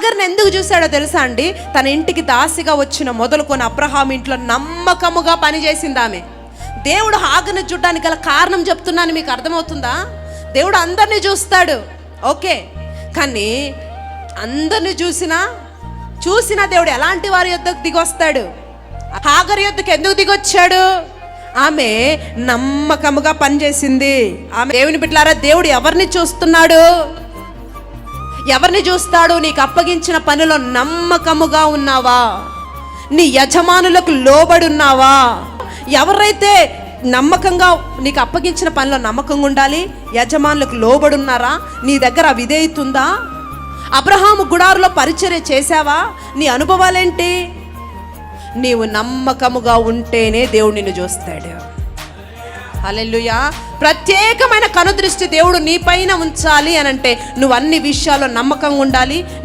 హాగర్ని ఎందుకు చూశాడో తెలుసా అండి? తన ఇంటికి దాసిగా వచ్చిన మొదలుకొని అబ్రహాం ఇంట్లో నమ్మకముగా పనిచేసింది ఆమె. దేవుడు హాగర్ని చూడడానికి గల కారణం చెప్తున్నాను మీకు అర్థమవుతుందా? దేవుడు అందరినీ చూస్తాడు. ఓకే. కానీ అందరిని చూసినా చూసిన దేవుడు ఎలాంటి వారి యొద్దకు దిగొస్తాడు? హాగర్ యొద్దకు ఎందుకు దిగొచ్చాడు? ఆమె నమ్మకముగా పనిచేసింది. ఆమె దేవుని బిడ్డలారా దేవుడు ఎవరిని చూస్తున్నాడు? ఎవరిని చూస్తాడు నీకు అప్పగించిన పనిలో నమ్మకముగా ఉన్నావా? నీ యజమానులకు లోబడున్నావా ఎవరైతే నమ్మకంగా నీకు అప్పగించిన పనిలో నమ్మకంగా ఉండాలి యజమానులకు లోబడున్నారా నీ దగ్గర విధేయుతుందా? అబ్రహాము గుడారులో పరిచర్య చేశావా? నీ అనుభవాలేంటి? నీవు నమ్మకముగా ఉంటేనే దేవుడు నిన్ను చూస్తాడు. అలెల్లుయా ప్రత్యేకమైన కనుదృష్టి దేవుడు నీ పైన ఉంచాలి అని అంటే నువ్వు అన్ని విషయాల్లో నమ్మకంగా ఉండాలి.